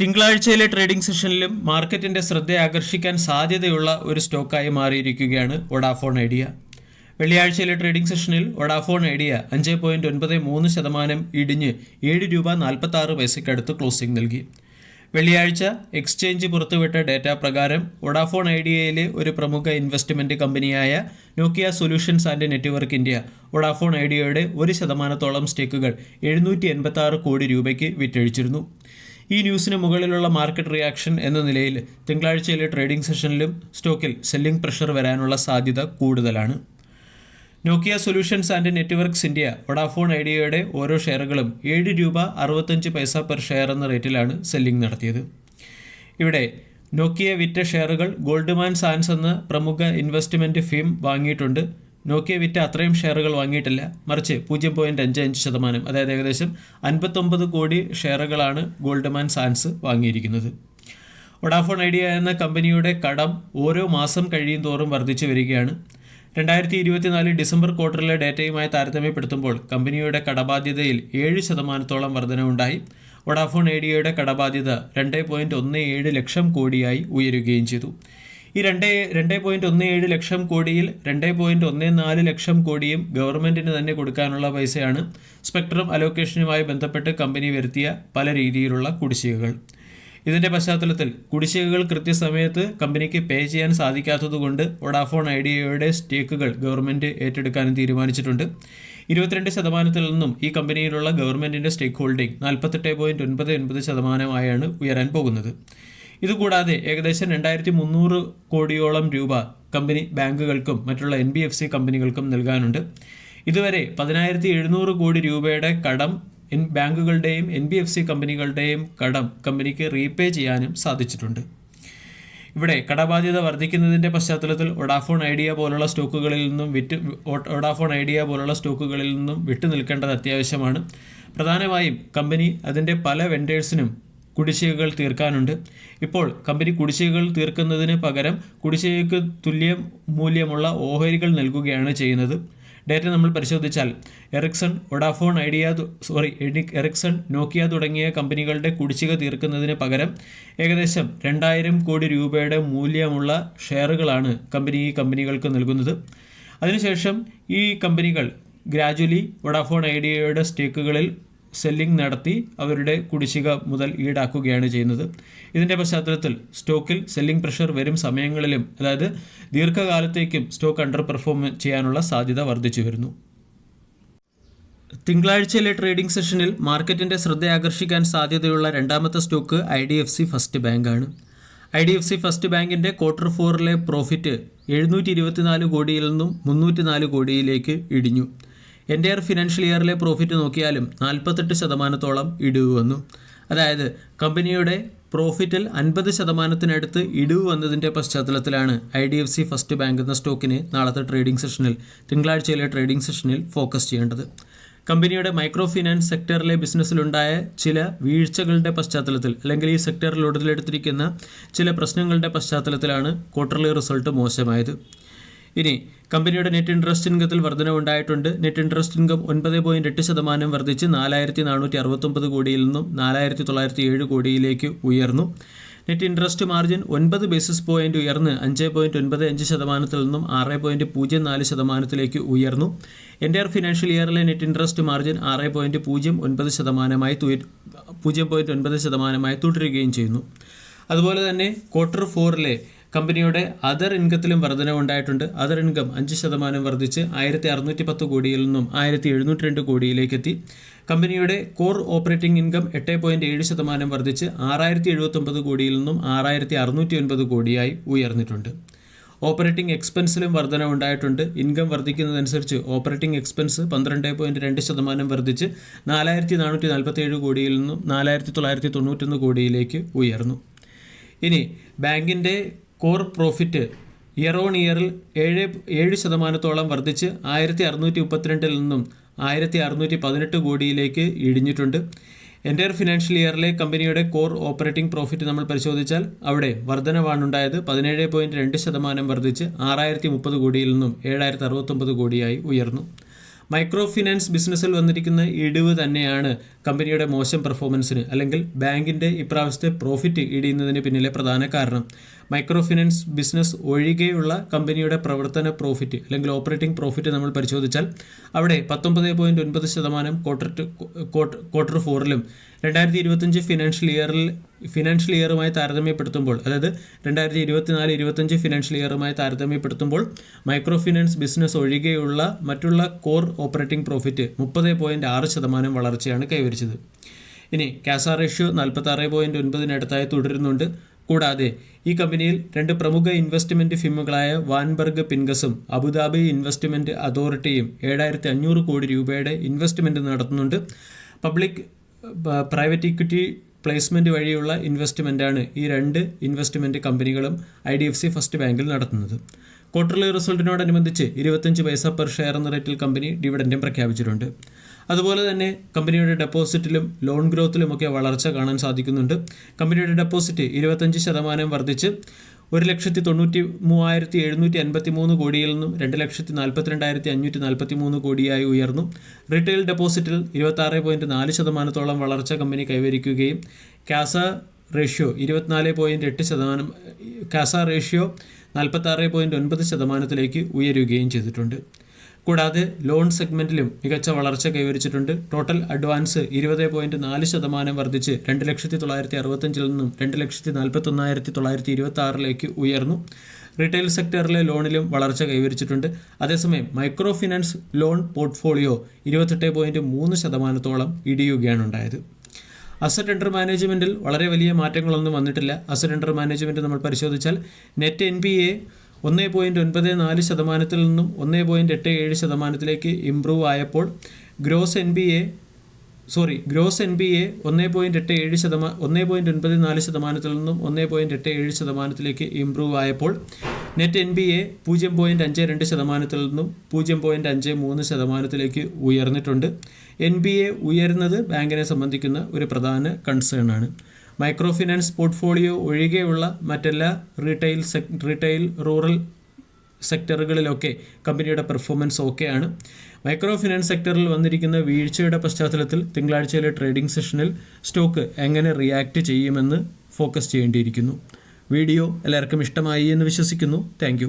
തിങ്കളാഴ്ചയിലെ trading സെഷനിലും മാർക്കറ്റിന്റെ ശ്രദ്ധ ആകർഷിക്കാൻ സാധ്യതയുള്ള ഒരു സ്റ്റോക്കായി മാറിയിരിക്കുകയാണ് വൊഡാഫോൺ ഐഡിയ. വെള്ളിയാഴ്ചയിലെ ട്രേഡിംഗ് സെഷനിൽ വൊഡാഫോൺ ഐഡിയ അഞ്ച് പോയിന്റ് ഒൻപത് മൂന്ന് ശതമാനം ഇടിഞ്ഞ് ഏഴ് രൂപ നാൽപ്പത്തി ആറ് പൈസയ്ക്കടുത്ത് ക്ലോസിംഗ് നൽകി. വെള്ളിയാഴ്ച എക്സ്ചേഞ്ച് പുറത്തുവിട്ട ഡേറ്റ പ്രകാരം വൊഡാഫോൺ ഐഡിയയിലെ ഒരു പ്രമുഖ ഇൻവെസ്റ്റ്മെന്റ് കമ്പനിയായ Nokia solutions and network India Vodafone ഐഡിയയുടെ ഒരു ശതമാനത്തോളം സ്റ്റേക്കുകൾ എഴുന്നൂറ്റി എൺപത്തി കോടി രൂപയ്ക്ക് വിറ്റഴിച്ചിരുന്നു. ഈ ന്യൂസിന് മുകളിലുള്ള മാർക്കറ്റ് റിയാക്ഷൻ എന്ന നിലയിൽ തിങ്കളാഴ്ചയിലെ ട്രേഡിംഗ് സെഷനിലും സ്റ്റോക്കിൽ സെല്ലിംഗ് പ്രഷർ വരാനുള്ള സാധ്യത കൂടുതലാണ്. Nokia solutions and networks India Vodafone ഐഡിയയുടെ ഓരോ ഷെയറുകളും ഏഴ് രൂപ അറുപത്തഞ്ച് പൈസ പെർ ഷെയർ എന്ന റേറ്റിലാണ് സെല്ലിംഗ് നടത്തിയത്. ഇവിടെ നോക്കിയ വിറ്റ ഷെയറുകൾ ഗോൾഡ്മാൻ സാൻസ് എന്ന പ്രമുഖ ഇൻവെസ്റ്റ്മെന്റ് ഫീം വാങ്ങിയിട്ടുണ്ട്. നോക്കിയ വിറ്റ അത്രയും ഷെയറുകൾ വാങ്ങിയിട്ടില്ല. മറിച്ച് പൂജ്യം പോയിന്റ് അഞ്ച് അഞ്ച് ശതമാനം അതായത് ഏകദേശം അൻപത്തൊമ്പത് കോടി ഷെയറുകളാണ് ഗോൾഡ്മാൻ സാൻസ് വാങ്ങിയിരിക്കുന്നത്. വൊഡാഫോൺ ഐഡിയ എന്ന കമ്പനിയുടെ കടം ഓരോ മാസം കഴിയും തോറും വർദ്ധിച്ചു വരികയാണ്. രണ്ടായിരത്തി ഇരുപത്തിനാല് ഡിസംബർ ക്വാർട്ടറിലെ ഡേറ്റയുമായി താരതമ്യപ്പെടുത്തുമ്പോൾ കമ്പനിയുടെ കടബാധ്യതയിൽ ഏഴ് ശതമാനത്തോളം വർധനവുണ്ടായി. വൊഡാഫോൺ ഐഡിയയുടെ കടബാധ്യത രണ്ട് പോയിന്റ് ഒന്ന് ഏഴ് ലക്ഷം കോടിയായി ഉയരുകയും ചെയ്തു. ഈ രണ്ട് രണ്ട് പോയിന്റ് ഒന്ന് ഏഴ് ലക്ഷം കോടിയിൽ രണ്ട് പോയിന്റ് ഒന്ന് നാല് ലക്ഷം കോടിയും ഗവൺമെന്റിന് തന്നെ കൊടുക്കാനുള്ള പൈസയാണ് സ്പെക്ട്രം അലോക്കേഷനുമായി ബന്ധപ്പെട്ട് കമ്പനി വരുത്തിയ പല രീതിയിലുള്ള കുടിശ്ശികകൾ. ഇതിന്റെ പശ്ചാത്തലത്തിൽ കുടിശ്ശികകൾ കൃത്യസമയത്ത് കമ്പനിക്ക് പേ ചെയ്യാൻ സാധിക്കാത്തതുകൊണ്ട് വൊഡാഫോൺ ഐഡിയയുടെ സ്റ്റേക്കുകൾ ഗവൺമെന്റ് ഏറ്റെടുക്കാനും തീരുമാനിച്ചിട്ടുണ്ട്. ഇരുപത്തിരണ്ട് ശതമാനത്തിൽ നിന്നും ഈ കമ്പനിയിലുള്ള ഗവൺമെന്റിന്റെ സ്റ്റേക്ക് ഹോൾഡിംഗ് നാൽപ്പത്തെട്ട് പോയിന്റ് ഒൻപത് ഒൻപത് ശതമാനമായാണ് ഉയരാൻ പോകുന്നത്. ഇതുകൂടാതെ ഏകദേശം രണ്ടായിരത്തി മുന്നൂറ് കോടിയോളം രൂപ കമ്പനി ബാങ്കുകൾക്കും മറ്റുള്ള എൻ ബി എഫ് സി കമ്പനികൾക്കും നൽകാനുണ്ട്. ഇതുവരെ പതിനായിരത്തി എഴുന്നൂറ് കോടി രൂപയുടെ കടം ബാങ്കുകളുടെയും എൻ ബി എഫ് സി കമ്പനികളുടെയും കടം കമ്പനിക്ക് റീപേ ചെയ്യാനും സാധിച്ചിട്ടുണ്ട്. ഇവിടെ കടബാധ്യത വർദ്ധിക്കുന്നതിന്റെ പശ്ചാത്തലത്തിൽ ഒഡാഫോൺ ഐഡിയ പോലുള്ള സ്റ്റോക്കുകളിൽ നിന്നും വിറ്റ് ഒഡാഫോൺ ഐഡിയ പോലുള്ള സ്റ്റോക്കുകളിൽ നിന്നും വിട്ടു നിൽക്കേണ്ടത് അത്യാവശ്യമാണ്. പ്രധാനമായും കമ്പനി അതിന്റെ പല വെൻഡേഴ്സിനും കുടിശ്ശികകൾ തീർക്കാനുണ്ട്. ഇപ്പോൾ കമ്പനി കുടിശ്ശികകൾ തീർക്കുന്നതിന് പകരം കുടിശ്ശികയ്ക്ക് തുല്യ മൂല്യമുള്ള ഓഹരികൾ നൽകുകയാണ് ചെയ്യുന്നത്. ഡേറ്റ നമ്മൾ പരിശോധിച്ചാൽ Ericsson Vodafone Idea sorry Ericsson Nokia തുടങ്ങിയ കമ്പനികളുടെ കുടിശ്ശിക തീർക്കുന്നതിന് പകരം ഏകദേശം രണ്ടായിരം കോടി രൂപയുടെ മൂല്യമുള്ള ഷെയറുകളാണ് കമ്പനി ഈ കമ്പനികൾക്ക് നൽകുന്നത്. അതിനുശേഷം ഈ കമ്പനികൾ ഗ്രാജുവലി വൊഡാഫോൺ ഐഡിയയുടെ സ്റ്റേക്കുകളിൽ സെല്ലിംഗ് നടത്തി അവരുടെ കുടിശ്ശിക മുതൽ ഈടാക്കുകയാണ് ചെയ്യുന്നത്. ഇതിന്റെ പശ്ചാത്തലത്തിൽ സ്റ്റോക്കിൽ സെല്ലിംഗ് പ്രഷർ വരും സമയങ്ങളിലും അതായത് ദീർഘകാലത്തേക്കും സ്റ്റോക്ക് അണ്ടർ പെർഫോം ചെയ്യാനുള്ള സാധ്യത വർദ്ധിച്ചു വരുന്നു. തിങ്കളാഴ്ചയിലെ ട്രേഡിംഗ് സെഷനിൽ മാർക്കറ്റിന്റെ ശ്രദ്ധ ആകർഷിക്കാൻ സാധ്യതയുള്ള രണ്ടാമത്തെ stock I D F C first ബാങ്കാണ്. I D F C first ബാങ്കിന്റെ ക്വാർട്ടർ ഫോറിലെ പ്രോഫിറ്റ് എഴുന്നൂറ്റി ഇരുപത്തിനാല് കോടിയിൽ നിന്നും മുന്നൂറ്റി നാല് കോടിയിലേക്ക് ഇടിഞ്ഞു. എന്റെ ഫിനാൻഷ്യൽ ഇയറിലെ പ്രോഫിറ്റ് നോക്കിയാലും നാൽപ്പത്തെട്ട് ശതമാനത്തോളം ഇടിവ് വന്നു. അതായത് കമ്പനിയുടെ പ്രോഫിറ്റിൽ അൻപത് ശതമാനത്തിനടുത്ത് ഇടിവ് വന്നതിന്റെ പശ്ചാത്തലത്തിലാണ് I D F C first bank എന്ന സ്റ്റോക്കിനെ നാളത്തെ ട്രേഡിംഗ് സെഷനിൽ തിങ്കളാഴ്ചയിലെ ട്രേഡിംഗ് സെഷനിൽ ഫോക്കസ് ചെയ്യേണ്ടത്. കമ്പനിയുടെ മൈക്രോ ഫിനാൻസ് സെക്ടറിലെ ബിസിനസ്സിലുണ്ടായ ചില വീഴ്ചകളുടെ പശ്ചാത്തലത്തിൽ അല്ലെങ്കിൽ ഈ സെക്ടറിൽ ഉടലെടുത്തിരിക്കുന്ന ചില പ്രശ്നങ്ങളുടെ പശ്ചാത്തലത്തിലാണ് ക്വാർട്ടർലി റിസൾട്ട് മോശമായത്. ഇനി കമ്പനിയുടെ നെറ്റ് ഇൻട്രസ്റ്റ് ഇൻകത്തിൽ വർധനവുണ്ടായിട്ടുണ്ട് നെറ്റ് ഇൻട്രസ്റ്റ് ഇൻകം ഒൻപത് പോയിന്റ് എട്ട് ശതമാനം വർദ്ധിച്ച് നാലായിരത്തി നാനൂറ്റി അറുപത്തൊമ്പത് കോടിയിൽ നിന്നും നാലായിരത്തി തൊള്ളായിരത്തി ഏഴ് കോടിയിലേക്ക് ഉയർന്നു. നെറ്റ് ഇൻട്രസ്റ്റ് മാർജിൻ ഒൻപത് ബേസിസ് പോയിന്റ് ഉയർന്ന് അഞ്ച് പോയിന്റ് ഒൻപത് അഞ്ച് ശതമാനത്തിൽ നിന്നും ആറ് പോയിന്റ് പൂജ്യം നാല് ശതമാനത്തിലേക്ക് ഉയർന്നു. എന്റെ ഫിനാൻഷ്യൽ ഇയറിലെ നെറ്റ് ഇൻട്രസ്റ്റ് മാർജിൻ ആറ് പോയിന്റ് പൂജ്യം ഒൻപത് ശതമാനമായി പൂജ്യം പോയിന്റ് ഒൻപത് ശതമാനമായി തുടരുകയും ചെയ്യുന്നു. അതുപോലെ തന്നെ ക്വാർട്ടർ ഫോറിലെ കമ്പനിയുടെ അതർ ഇൻകത്തിലും വർധനവുണ്ടായിട്ടുണ്ട് അതർ ഇൻകം അഞ്ച് ശതമാനം വർദ്ധിച്ച് ആയിരത്തി അറുന്നൂറ്റി പത്ത് കോടിയിൽ നിന്നും ആയിരത്തി എഴുന്നൂറ്റി രണ്ട് കോടിയിലേക്ക് എത്തി കമ്പനിയുടെ കോർ ഓപ്പറേറ്റിംഗ് ഇൻകം എട്ട് പോയിന്റ് ഏഴ് ശതമാനം വർദ്ധിച്ച് ആറായിരത്തി എഴുപത്തൊമ്പത് കോടിയിൽ നിന്നും ആറായിരത്തി അറുന്നൂറ്റി ഒൻപത് കോടിയായി ഉയർന്നിട്ടുണ്ട്. ഓപ്പറേറ്റിംഗ് എക്സ്പെൻസിലും വർധന ഉണ്ടായിട്ടുണ്ട്. ഇൻകം വർദ്ധിക്കുന്നതനുസരിച്ച് ഓപ്പറേറ്റിംഗ് എക്സ്പെൻസ് പന്ത്രണ്ട് പോയിന്റ് രണ്ട് ശതമാനം വർദ്ധിച്ച് നാലായിരത്തി നാനൂറ്റി നാൽപ്പത്തി ഏഴ് കോടിയിൽ നിന്നും നാലായിരത്തി തൊള്ളായിരത്തി തൊണ്ണൂറ്റൊന്ന് കോടിയിലേക്ക് ഉയർന്നു. ഇനി ബാങ്കിന്റെ കോർ പ്രോഫിറ്റ് ഇയർ ഓൺ ഇയറിൽ ഏഴ് ഏഴ് ശതമാനത്തോളം വർദ്ധിച്ച് ആയിരത്തി അറുന്നൂറ്റി മുപ്പത്തിരണ്ടിൽ നിന്നും ആയിരത്തി അറുന്നൂറ്റി പതിനെട്ട് കോടിയിലേക്ക് ഇടിഞ്ഞിട്ടുണ്ട്. എന്റെ ഫിനാൻഷ്യൽ ഇയറിലെ കമ്പനിയുടെ കോർ ഓപ്പറേറ്റിംഗ് പ്രോഫിറ്റ് നമ്മൾ പരിശോധിച്ചാൽ അവിടെ വർധനവാണ് ഉണ്ടായത് പതിനേഴ് പോയിന്റ് രണ്ട് ശതമാനം വർദ്ധിച്ച് ആറായിരത്തി മുപ്പത് കോടിയിൽ നിന്നും ഏഴായിരത്തി അറുപത്തൊമ്പത് കോടിയായി ഉയർന്നു. മൈക്രോ ഫിനാൻസ് ബിസിനസ്സിൽ വന്നിരിക്കുന്ന ഇടിവ് തന്നെയാണ് കമ്പനിയുടെ മോശം പെർഫോമൻസിന് അല്ലെങ്കിൽ ബാങ്കിന്റെ ഇപ്രാവശ്യത്തെ പ്രോഫിറ്റ് ഇടിയുന്നതിന് പിന്നിലെ പ്രധാന കാരണം. മൈക്രോ ഫിനാൻസ് ബിസിനസ് ഒഴികെയുള്ള കമ്പനിയുടെ പ്രവർത്തന പ്രോഫിറ്റ് അല്ലെങ്കിൽ ഓപ്പറേറ്റിംഗ് പ്രോഫിറ്റ് നമ്മൾ പരിശോധിച്ചാൽ അവിടെ പത്തൊമ്പത് പോയിന്റ് ഒൻപത് ശതമാനം ക്വാർട്ടർ ക്വാർട്ടർ ഫോറിലും രണ്ടായിരത്തി ഇരുപത്തഞ്ച് ഫിനാൻഷ്യൽ ഇയറിൽ ഫിനാൻഷ്യൽ ഇയറുമായി താരതമ്യപ്പെടുത്തുമ്പോൾ അതായത് രണ്ടായിരത്തി ഇരുപത്തിനാല് ഇരുപത്തഞ്ച് ഫിനാൻഷ്യൽ ഇയറുമായി താരതമ്യപ്പെടുത്തുമ്പോൾ മൈക്രോ ഫിനാൻസ് ബിസിനസ് ഒഴികെയുള്ള മറ്റുള്ള കോർ ഓപ്പറേറ്റിംഗ് പ്രോഫിറ്റ് മുപ്പത് പോയിന്റ് ആറ് ശതമാനം വളർച്ചയാണ് കൈവരിച്ചത്. ഇനി കാസ റേഷ്യോ നാൽപ്പത്തി ആറ് പോയിന്റ് ഒൻപതിനടുത്തായി തുടരുന്നുണ്ട്. കൂടാതെ ഈ കമ്പനിയിൽ രണ്ട് പ്രമുഖ ഇൻവെസ്റ്റ്മെന്റ് ഫിമുകളായ വാൻബർഗ് പിൻഗസും അബുദാബി ഇൻവെസ്റ്റ്മെന്റ് അതോറിറ്റിയും ഏഴായിരത്തി അഞ്ഞൂറ് കോടി രൂപയുടെ ഇൻവെസ്റ്റ്മെന്റ് നടത്തുന്നുണ്ട്. പബ്ലിക് പ്രൈവറ്റ് ഇക്വിറ്റി പ്ലേസ്മെന്റ് വഴിയുള്ള ഇൻവെസ്റ്റ്മെന്റാണ് ഈ രണ്ട് ഇൻവെസ്റ്റ്മെന്റ് കമ്പനികളും I D F C first ബാങ്കിൽ നടത്തുന്നത്. ക്വാർട്ടർലി റിസൾട്ടിനോടനുബന്ധിച്ച് ഇരുപത്തഞ്ച് പൈസ പെർ ഷെയർ എന്ന റേറ്റിൽ കമ്പനി ഡിവിഡൻഡും പ്രഖ്യാപിച്ചിട്ടുണ്ട്. അതുപോലെ തന്നെ കമ്പനിയുടെ ഡെപ്പോസിറ്റിലും ലോൺ ഗ്രോത്തിലും ഒക്കെ വളർച്ച കാണാൻ സാധിക്കുന്നുണ്ട്. കമ്പനിയുടെ ഡെപ്പോസിറ്റ് ഇരുപത്തഞ്ച് ശതമാനം വർദ്ധിച്ച് ഒരു ലക്ഷത്തി തൊണ്ണൂറ്റി മൂവായിരത്തി എഴുന്നൂറ്റി അൻപത്തി മൂന്ന് കോടിയിൽ നിന്നും രണ്ട് ലക്ഷത്തി നാൽപ്പത്തിരണ്ടായിരത്തി അഞ്ഞൂറ്റി നാൽപ്പത്തി മൂന്ന് കോടിയായി ഉയർന്നു. റീറ്റെയിൽ ഡെപ്പോസിറ്റിൽ ഇരുപത്താറ് പോയിന്റ് നാല് ശതമാനത്തോളം വളർച്ച കമ്പനി കൈവരിക്കുകയും കാസ റേഷ്യോ ഇരുപത്തിനാല് പോയിന്റ് എട്ട് ശതമാനം കാസ റേഷ്യോ നാൽപ്പത്താറ് പോയിന്റ് ഒൻപത് ശതമാനത്തിലേക്ക് ഉയരുകയും ചെയ്തിട്ടുണ്ട്. കൂടാതെ ലോൺ സെഗ്മെന്റിലും മികച്ച വളർച്ച കൈവരിച്ചിട്ടുണ്ട്. ടോട്ടൽ അഡ്വാൻസ് ഇരുപത് പോയിന്റ് നാല് ശതമാനം വർദ്ധിച്ച് രണ്ട് ലക്ഷത്തി തൊള്ളായിരത്തി അറുപത്തഞ്ചിൽ നിന്നും രണ്ട് ലക്ഷത്തി നാൽപ്പത്തി ഒന്നായിരത്തി തൊള്ളായിരത്തി ഇരുപത്തി ആറിലേക്ക് ഉയർന്നു. റീറ്റെയിൽ സെക്ടറിലെ ലോണിലും വളർച്ച കൈവരിച്ചിട്ടുണ്ട്. അതേസമയം മൈക്രോ ഫിനാൻസ് ലോൺ പോർട്ട്ഫോളിയോ ഇരുപത്തെട്ട് പോയിന്റ് മൂന്ന് ശതമാനത്തോളം ഇടിയുകയാണ് ഉണ്ടായത്. അസറ്റ് അണ്ടർ മാനേജ്മെന്റിൽ വളരെ വലിയ മാറ്റങ്ങളൊന്നും വന്നിട്ടില്ല. അസറ്റ് അണ്ടർ മാനേജ്മെന്റ് നമ്മൾ പരിശോധിച്ചാൽ നെറ്റ് എൻ പി എ ഒന്ന് പോയിന്റ് ഒൻപത് നാല് ശതമാനത്തിൽ നിന്നും ഒന്ന് പോയിന്റ് എട്ട് ഏഴ് ശതമാനത്തിലേക്ക് ഇമ്പ്രൂവ് ആയപ്പോൾ gross N B A sorry gross N B A ഒന്ന് പോയിന്റ് എട്ട് ഏഴ് ശതമാനം ഒന്ന് പോയിന്റ് ഒൻപത് നാല് ശതമാനത്തിൽ നിന്നും ഒന്ന് പോയിന്റ് എട്ട് ഏഴ് ശതമാനത്തിലേക്ക് ഇമ്പ്രൂവ് ആയപ്പോൾ നെറ്റ് എൻ ബി എ പൂജ്യം പോയിന്റ് അഞ്ച് രണ്ട് ശതമാനത്തിൽ നിന്നും പൂജ്യം പോയിന്റ് അഞ്ച് മൂന്ന് ശതമാനത്തിലേക്ക് ഉയർന്നിട്ടുണ്ട്. എൻ ബി എ ഉയരുന്നത് ബാങ്കിനെ സംബന്ധിക്കുന്ന ഒരു പ്രധാന കൺസേൺ ആണ്. മൈക്രോ ഫിനാൻസ് പോർട്ട്ഫോളിയോ ഒഴികെയുള്ള മറ്റെല്ലാ റീറ്റെയിൽ റീറ്റെയിൽ റൂറൽ സെക്ടറുകളിലൊക്കെ കമ്പനിയുടെ പെർഫോമൻസ് ഓക്കെയാണ്. മൈക്രോ ഫിനാൻസ് സെക്ടറിൽ വന്നിരിക്കുന്ന വീഴ്ചയുടെ പശ്ചാത്തലത്തിൽ തിങ്കളാഴ്ചയിലെ ട്രേഡിംഗ് സെഷനിൽ സ്റ്റോക്ക് എങ്ങനെ റിയാക്ട് ചെയ്യുമെന്ന് ഫോക്കസ് ചെയ്യേണ്ടിയിരിക്കുന്നു. വീഡിയോ എല്ലാവർക്കും ഇഷ്ടമായി എന്ന് വിശ്വസിക്കുന്നു. താങ്ക്